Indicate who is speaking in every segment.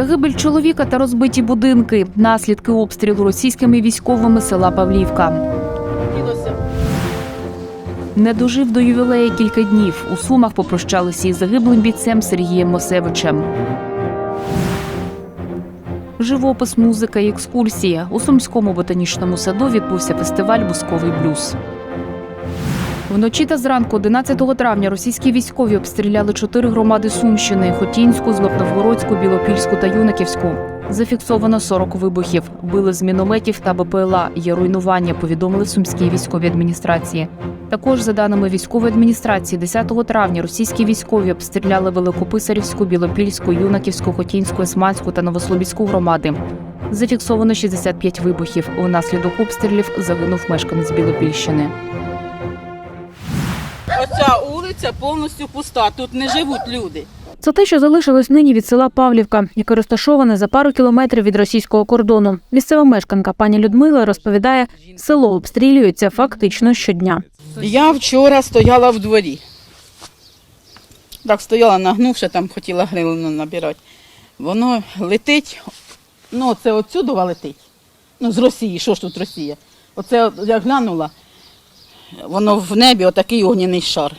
Speaker 1: Загибель чоловіка та розбиті будинки. Наслідки обстрілу російськими військовими села Павлівка. Не дожив до ювілею кілька днів. У Сумах попрощалися із загиблим бійцем Сергієм Мосевичем. Живопис, музика і екскурсія. У Сумському ботанічному саду відбувся фестиваль Бусковий блюз. Вночі та зранку 11 травня російські військові обстріляли чотири громади Сумщини: Хотінську, Злопновгородську, Білопільську та Юнаківську. Зафіксовано 40 вибухів. Били з мінометів та БПЛА. Є руйнування. Повідомили в сумській військовій адміністрації. Також, за даними військової адміністрації, 10 травня російські військові обстріляли Великописарівську, Білопільську, Юнаківську, Хотінську, Есманську та Новослобідську громади. Зафіксовано 65 вибухів. Унаслідок обстрілів загинув мешканець Білопільщини.
Speaker 2: Вулиця повністю пуста. Тут не живуть люди.
Speaker 1: Це те, що залишилось нині від села Павлівка, яке розташоване за пару кілометрів від російського кордону. Місцева мешканка пані Людмила розповідає, село обстрілюється фактично щодня.
Speaker 2: Я вчора стояла в дворі. Так стояла, нагнувши, там хотіла грилину набирати. Воно летить, ну це отсюди летить. Ну, з Росії, що ж тут Росія? Оце я глянула, воно в небі отакий огняний шар.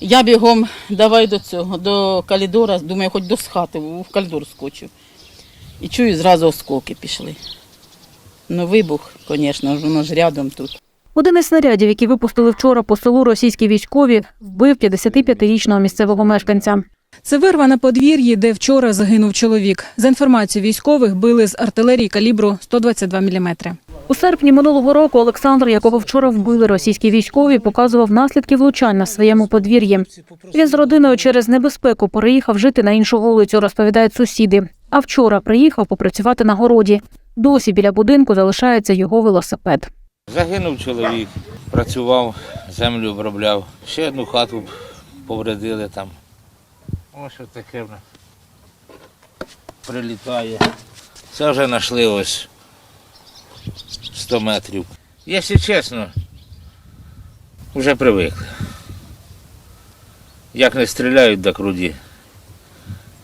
Speaker 2: Я бігом давай до цього, до калідора, думаю, хоч до хати, в калідор скочу. І чую, зразу оскоки пішли. Ну, вибух, звісно, воно ж рядом тут.
Speaker 1: Один із снарядів, які випустили вчора по селу російські військові, вбив 55-річного місцевого мешканця.
Speaker 3: Це вирва на подвір'ї, де вчора загинув чоловік. За інформацією військових, били з артилерії калібру 122 мм.
Speaker 1: У серпні минулого року Олександр, якого вчора вбили російські військові, показував наслідки влучань на своєму подвір'ї. Він з родиною через небезпеку переїхав жити на іншу вулицю, розповідають сусіди. А вчора приїхав попрацювати на городі. Досі біля будинку залишається його велосипед.
Speaker 4: Загинув чоловік, працював, землю обробляв. Ще одну хату повредили там. Ось що таке в нас прилітає. Це вже знайшли ось 100 метрів. Якщо чесно, вже привикли. Як не стріляють до груді,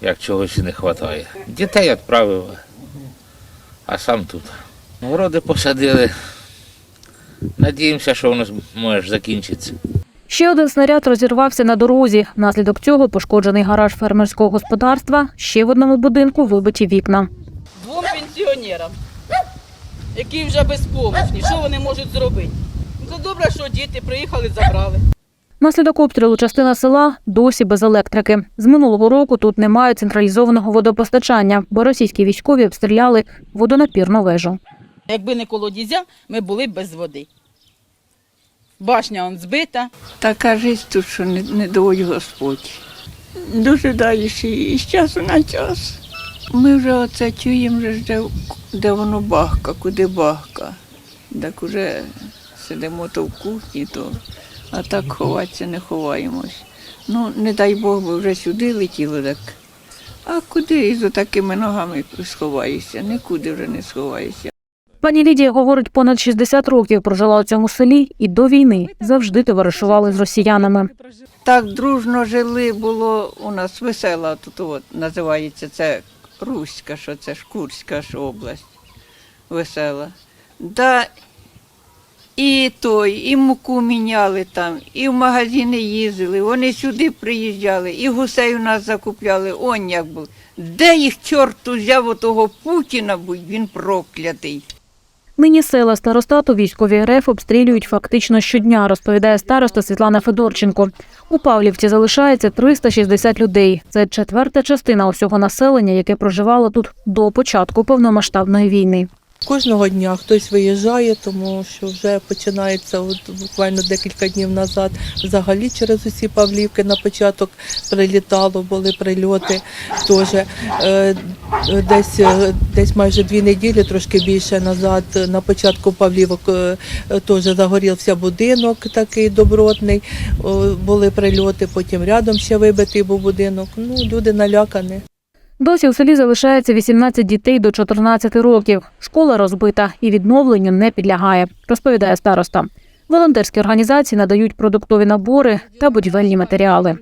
Speaker 4: як чогось не вистачає. Дітей відправив, а сам тут. Городи посадили. Надіємося, що воно може закінчитися.
Speaker 1: Ще один снаряд розірвався на дорозі. Внаслідок цього пошкоджений гараж фермерського господарства. Ще в одному будинку вибиті вікна.
Speaker 2: двом пенсіонерам, які вже безпомощні. Що вони можуть зробити? Ну, Це добре, що діти приїхали, забрали.
Speaker 1: Внаслідок обстрілу частина села досі без електрики. З минулого року тут немає централізованого водопостачання, бо російські військові обстріляли водонапірну вежу.
Speaker 2: Якби не колодязя, ми були б без води. Башня он збита.
Speaker 5: Така життя тут, що не, не доводь Господь. Дожидаєш її з часу на час. Ми вже оце чуємо, вже, де, де воно бахка, куди бахка. Так уже сидимо то в кухні, то, а так ховатися не ховаємось. Ну, не дай Бог, бо вже сюди летіло так. А куди із такими ногами сховаєшся? Нікуди вже не сховаєшся.
Speaker 1: Пані Лідія говорить, понад 60 років прожила у цьому селі і до війни завжди товаришували з росіянами.
Speaker 5: Так дружно жили, було у нас весела, тут от називається це Руська, що це ж Курська ж область весела. Да, і той, і муку міняли там, і в магазини їздили, вони сюди приїжджали, і гусей у нас закупляли, он як був. Де їх чорт взяв отого Путіна, будь він проклятий.
Speaker 1: Нині села старостату військові РФ обстрілюють фактично щодня, розповідає староста Світлана Федорченко. У Павлівці залишається 360 людей. Це четверта частина усього населення, яке проживало тут до початку повномасштабної війни.
Speaker 6: Кожного дня хтось виїжджає, тому що вже починається от буквально декілька днів назад. Взагалі через усі Павлівки на початок прилітало, були прильоти. Теж е, десь, е, десь майже дві неділі, трошки більше назад, на початку Павлівок е, теж загорівся будинок такий добротний. Були прильоти, потім рядом ще вибитий був будинок. Ну, люди налякані.
Speaker 1: Досі у селі залишається 18 дітей до 14 років. Школа розбита і відновленню не підлягає, розповідає староста. Волонтерські організації надають продуктові набори та будівельні матеріали.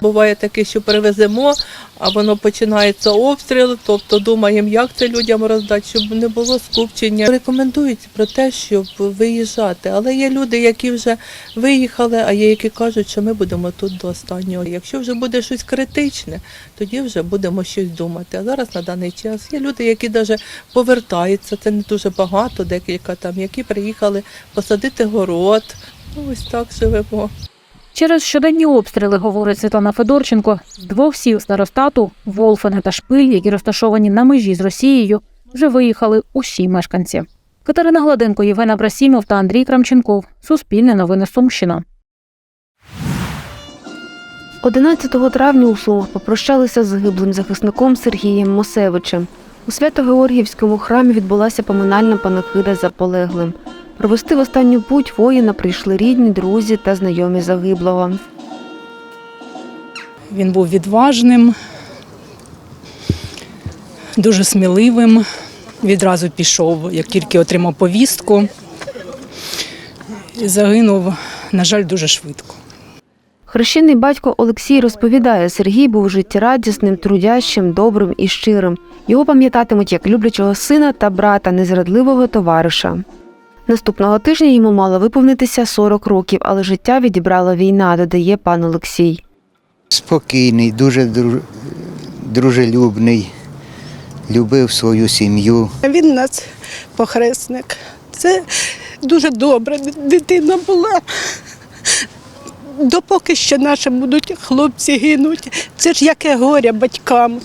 Speaker 6: Буває таке, що перевеземо, а воно починається обстріл, тобто думаємо, як це людям роздати, щоб не було скупчення. Рекомендують про те, щоб виїжджати. Але є люди, які вже виїхали, а є які кажуть, що ми будемо тут до останнього. Якщо вже буде щось критичне, тоді вже будемо щось думати. А зараз на даний час є люди, які навіть повертаються, це не дуже багато, декілька там, які приїхали посадити город. Ну, ось так живемо.
Speaker 7: Через щоденні обстріли, говорить Світлана Федорченко, з двох сіл старостату Волфене та Шпиль, які розташовані на межі з Росією, вже виїхали усі мешканці. Катерина Гладенко, Євген Абрасімов та Андрій Крамченков. Суспільне новини Сумщина. 11 травня у Сумах попрощалися з загиблим захисником Сергієм Мосевичем. У Свято-Георгіївському храмі відбулася поминальна панахида за полеглим. Провести в останню путь воїна прийшли рідні, друзі та знайомі загиблого.
Speaker 8: Він був відважним, дуже сміливим. Відразу пішов, як тільки отримав повістку. І загинув, на жаль, дуже швидко.
Speaker 7: Хрещений батько Олексій розповідає, Сергій був життєрадісним, трудящим, добрим і щирим. Його пам'ятатимуть як люблячого сина та брата, незрадливого товариша. Наступного тижня йому мало виповнитися 40 років, але життя відібрала війна, додає пан Олексій.
Speaker 9: Спокійний, дуже дружелюбний, любив свою сім'ю.
Speaker 10: Він у нас похресник. Це дуже добра дитина була. Допоки ще наші будуть хлопці гинуть, це ж яке горе батькам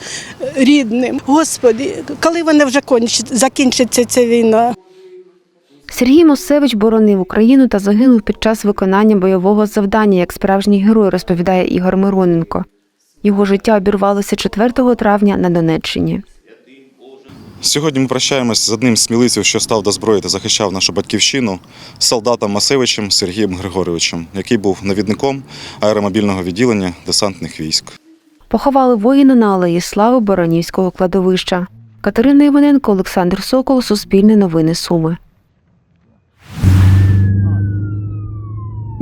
Speaker 10: рідним. Господи, коли вона вже закінчиться ця війна?
Speaker 7: Сергій Мосевич боронив Україну та загинув під час виконання бойового завдання як справжній герой, розповідає Ігор Мироненко. Його життя обірвалося 4 травня на Донеччині.
Speaker 11: Сьогодні ми прощаємось з одним з сміливців, що став до зброї та захищав нашу батьківщину, солдатом Масевичем Сергієм Григоровичем, який був навідником аеромобільного відділення десантних військ.
Speaker 7: Поховали воїна на алеї Слави Боронівського кладовища. Катерина Іваненко, Олександр Сокол, Суспільне новини Суми.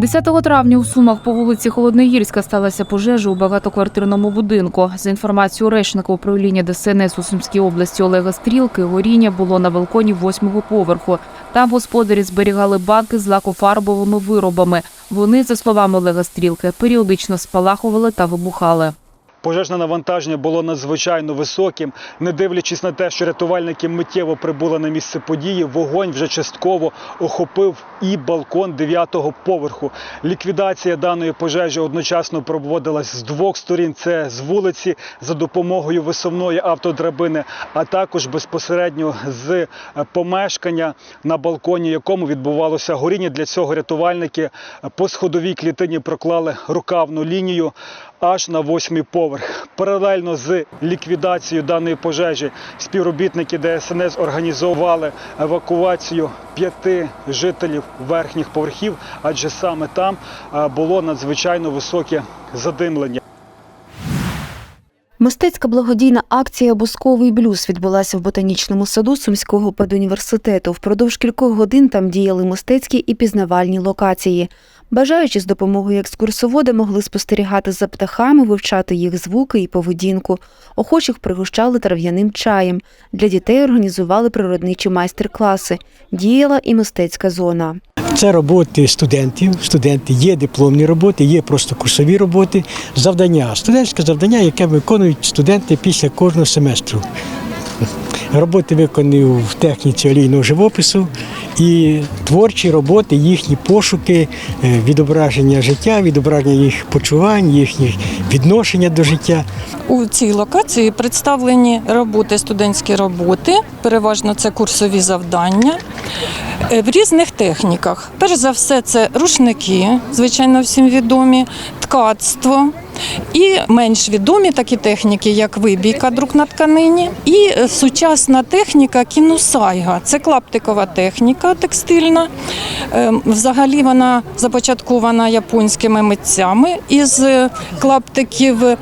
Speaker 7: 10 травня у Сумах по вулиці Холодногірська сталася пожежа у багатоквартирному будинку. За інформацією речника управління ДСНС у Сумській області Олега Стрілки, горіння було на балконі восьмого поверху. Там господарі зберігали банки з лакофарбовими виробами. Вони, за словами Олега Стрілки, періодично спалахували та вибухали.
Speaker 12: Пожежне навантаження було надзвичайно високим. Не дивлячись на те, що рятувальники миттєво прибули на місце події, вогонь вже частково охопив і балкон дев'ятого поверху. Ліквідація даної пожежі одночасно проводилась з двох сторін: це з вулиці за допомогою висувної автодрабини, а також безпосередньо з е, помешкання на балконі, якому відбувалося горіння. Для цього рятувальники е, по сходовій клітині проклали рукавну лінію аж на восьмий поверх. Паралельно з ліквідацією даної пожежі співробітники ДСНС організували евакуацію п'яти жителів верхніх поверхів, адже саме там було надзвичайно високе задимлення.
Speaker 7: Мистецька благодійна акція Бусковий блюз відбулася в ботанічному саду Сумського педуніверситету. Впродовж кількох годин там діяли мистецькі і пізнавальні локації. Бажаючи з допомогою екскурсовода могли спостерігати за птахами, вивчати їх звуки і поведінку. Охочих пригощали трав'яним чаєм. Для дітей організували природничі майстер-класи. Діяла і мистецька зона.
Speaker 13: Це роботи студентів. Студенти є дипломні роботи, є просто курсові роботи. Завдання, студентське завдання, яке виконують студенти після кожного семестру. Роботи виконані в техніці олійного живопису і творчі роботи, їхні пошуки, е, відображення життя, відображення їх почувань, їхніх відношення до життя.
Speaker 14: У цій локації представлені роботи, студентські роботи, переважно це курсові завдання е, в різних техніках. Перш за все, це рушники, звичайно, всім відомі, ткацтво. І менш відомі такі техніки, як вибійка друк на тканині, і е, сучасна техніка кінусайга. Це клаптикова техніка текстильна. Е, Взагалі вона започаткована японськими митцями із е, клаптиків е,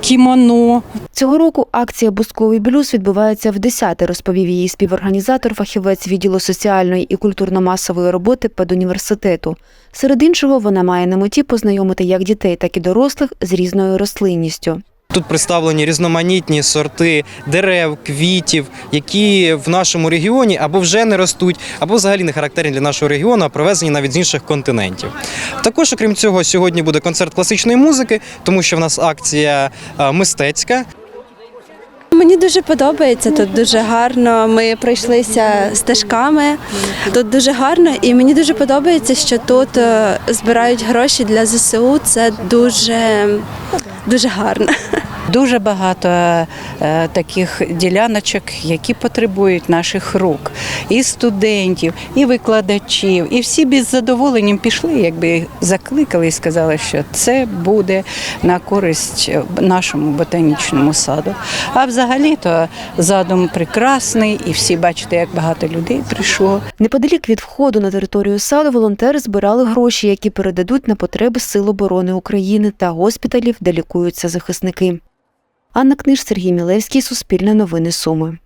Speaker 14: кімоно.
Speaker 7: Цього року акція Бусковий блюз відбувається в 10 розповів її співорганізатор, фахівець відділу соціальної і культурно-масової роботи педуніверситету. Серед іншого, вона має на меті познайомити як дітей, так і дорослих з різною рослинністю.
Speaker 15: Тут представлені різноманітні сорти дерев, квітів, які в нашому регіоні або вже не ростуть, або взагалі не характерні для нашого регіону, а привезені навіть з інших континентів. Також, окрім цього, сьогодні буде концерт класичної музики, тому що в нас акція е, мистецька.
Speaker 7: Мені дуже подобається тут дуже гарно. Ми пройшлися стежками. Тут дуже гарно, і мені дуже подобається, що тут е, збирають гроші для ЗСУ. Це дуже, дуже гарно.
Speaker 16: Дуже багато е, таких діляночок, які потребують наших рук, і студентів, і викладачів, і всі без задоволенням пішли, якби закликали і сказали, що це буде на користь е, нашому ботанічному саду. А взагалі-то задум прекрасний, і всі бачите, як багато людей прийшло.
Speaker 7: Неподалік від входу на територію саду волонтери збирали гроші, які передадуть на потреби Сил оборони України та госпіталів, де лікуються захисники. Анна Книж, Сергій Мілевський, Суспільне новини Суми.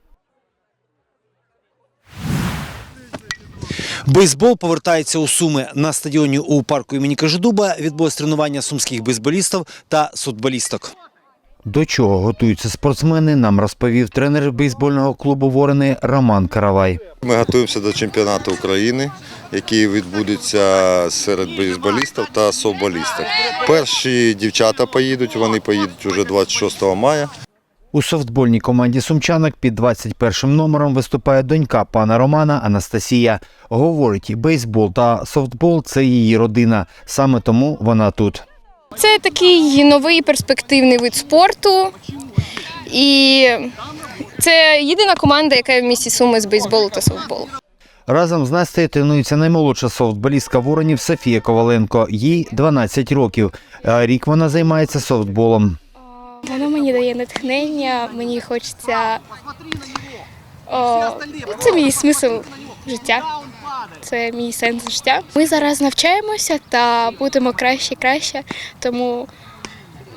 Speaker 17: Бейсбол повертається у Суми на стадіоні у парку імені Кажедуба. Відбулось тренування сумських бейсболістів та судболісток.
Speaker 18: До чого готуються спортсмени, нам розповів тренер бейсбольного клубу Ворони Роман Каравай.
Speaker 19: Ми готуємося до чемпіонату України, який відбудеться серед бейсболістів та софтболістів. Перші дівчата поїдуть, вони поїдуть уже 26 мая.
Speaker 18: У софтбольній команді сумчанок під 21 номером виступає донька пана Романа Анастасія. Говорить, бейсбол та софтбол це її родина. Саме тому вона тут.
Speaker 20: Це такий новий перспективний вид спорту. І це єдина команда, яка в місті Суми з бейсболу та софтболу.
Speaker 18: Разом з Настею тренується наймолодша софтболістка воронів Софія Коваленко. Їй 12 років. А Рік вона займається софтболом.
Speaker 20: Воно мені дає натхнення, мені хочеться. О, це мій смисл життя. Це мій сенс життя. Ми зараз навчаємося та будемо краще краще, тому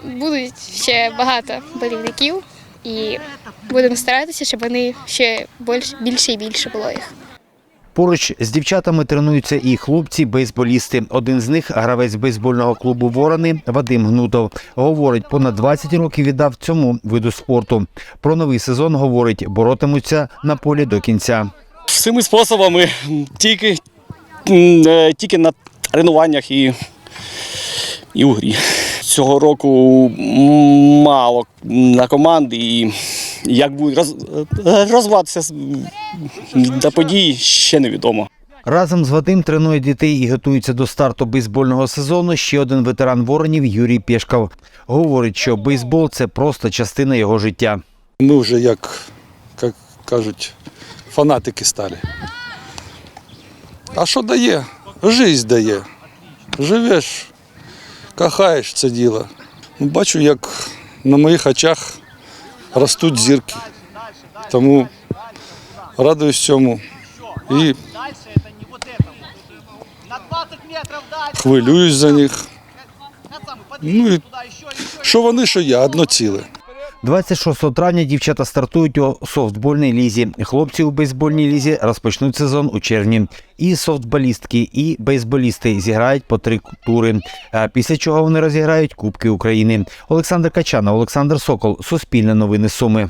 Speaker 20: будуть ще багато болівників і будемо старатися, щоб вони ще більше і більше було їх.
Speaker 18: Поруч з дівчатами тренуються і хлопці-бейсболісти. Один з них гравець бейсбольного клубу Ворони Вадим Гнутов. Говорить, понад 20 років віддав цьому виду спорту. Про новий сезон говорить, боротимуться на полі до кінця.
Speaker 21: Всіми способами тільки, е, тільки на тренуваннях і, і у грі. Цього року мало на команди і як буде роз, е, розвиватися до подій, ще невідомо.
Speaker 18: Разом з Вадим тренує дітей і готується до старту бейсбольного сезону. Ще один ветеран воронів Юрій Пєшков. Говорить, що бейсбол це просто частина його життя.
Speaker 22: Ми вже, як, як кажуть, фанатики стали. А що дає? Жизнь дає. Живеш, кохаєш це діло. Бачу, як на моїх очах ростуть зірки. Тому радуюсь цьому і хвилююсь за них. Ну і що вони, що я, одно ціле.
Speaker 18: 26 травня дівчата стартують у софтбольній лізі. Хлопці у бейсбольній лізі розпочнуть сезон у червні. І софтболістки, і бейсболісти зіграють по три тури. Після чого вони розіграють Кубки України. Олександр Качана, Олександр Сокол, Суспільне новини Суми.